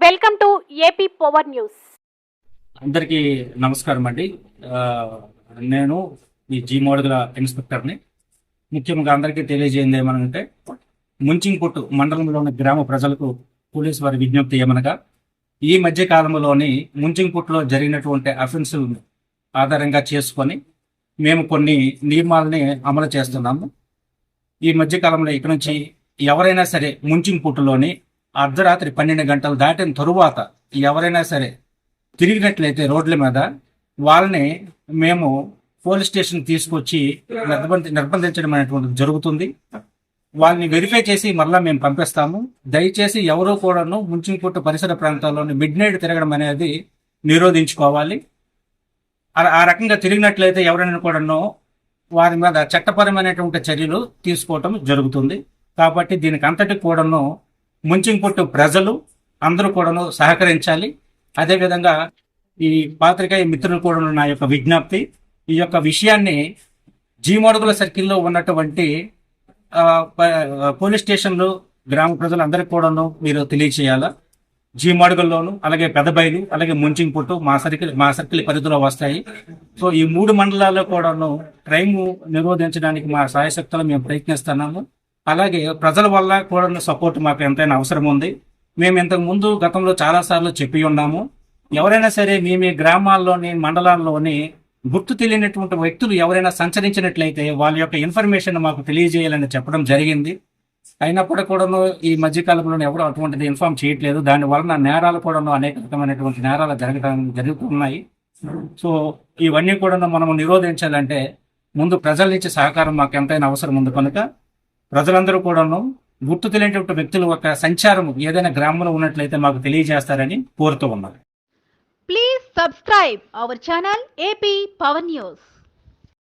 Welcome to AP power news అందరికీ నమస్కారం అండి. నేను ఈ జీ మోడగల ఇన్స్పెక్టర్ని. ముఖ్యంగా అందరికీ తెలియజేయండి ఏమనంటే ముంచింపుట్టు మండలంలోని గ్రామ ప్రజలకు పోలీసు వారి విజ్ఞప్తి ఏమనగా ఈ మధ్య కాలంలోని ముంచింపుట్టులో జరిగినటువంటి అఫెన్సులు ఆధారంగా చేసుకొని మేము కొన్ని నియమాలని అమలు చేస్తున్నాము. ఈ మధ్య కాలంలో నుంచి ఎవరైనా సరే ముంచింపుట్టులోని అర్ధరాత్రి పన్నెండు గంటలు దాటిన తరువాత ఎవరైనా సరే తిరిగినట్లయితే రోడ్ల మీద వాళ్ళని మేము పోలీస్ స్టేషన్ తీసుకొచ్చి నిర్బంధ నిర్బంధించడం అనేటువంటిది జరుగుతుంది. వాళ్ళని వెరిఫై చేసి మరలా మేము పంపిస్తాము. దయచేసి ఎవరో కూడాను ముంచింపుట్టు పరిసర ప్రాంతాల్లోని మిడ్ నైట్ తిరగడం అనేది నిరోధించుకోవాలి. ఆ- ఆ రకంగా తిరిగినట్లయితే ఎవరైనా కూడాను వారి మీద చట్టపరమైనటువంటి చర్యలు తీసుకోవటం జరుగుతుంది. కాబట్టి దీనికి అంతటి కూడాను ముంచింపుట్టు ప్రజలు అందరూ కూడాను సహకరించాలి. అదేవిధంగా ఈ పాత్రికేయ మిత్రులు కూడా నా యొక్క విజ్ఞప్తి ఈ యొక్క విషయాన్ని జీమడుగుల సర్కిల్లో ఉన్నటువంటి పోలీస్ స్టేషన్లు గ్రామ ప్రజలందరికీ కూడాను మీరు తెలియచేయాలా? జీమడుగుల్లోను అలాగే పెదబైలు అలాగే ముంచింపుట్టు మా సర్కిల్ మా సర్కిల్ పరిధిలో వస్తాయి. సో ఈ మూడు మండలాల్లో కూడాను క్రైమ్ నిరోధించడానికి మా సాయశక్తులు మేము ప్రయత్నిస్తున్నాము. అలాగే ప్రజల వల్ల కూడా సపోర్ట్ మాకు ఎంతైనా అవసరం ఉంది. మేము ఇంతకు ముందు గతంలో చాలా సార్లు చెప్పి ఉన్నాము. ఎవరైనా సరే మీ మీ గ్రామాల్లోని మండలాల్లోని గుర్తు తెలియనటువంటి వ్యక్తులు ఎవరైనా సంచరించినట్లయితే వాళ్ళ యొక్క ఇన్ఫర్మేషన్ మాకు తెలియజేయాలని చెప్పడం జరిగింది. అయినప్పుడు కూడాను ఈ మధ్యకాలంలో ఎవరు అటువంటిది ఇన్ఫార్మ్ చేయట్లేదు. దాని వలన నేరాలు కూడాను అనేక రకమైనటువంటి నేరాలు జరగడం జరుగుతున్నాయి. సో ఇవన్నీ కూడా మనం నిరోధించాలంటే ముందు ప్రజల నుంచి సహకారం మాకు ఎంతైనా అవసరం ఉంది కనుక ప్రజలందరూ కూడాను గుర్తు తెలియనటువంటి వ్యక్తుల యొక్క సంచారం ఏదైనా గ్రామంలో ఉన్నట్లయితే మాకు తెలియజేస్తారని కోరుతూ ఉన్నారు please subscribe our channel AP power news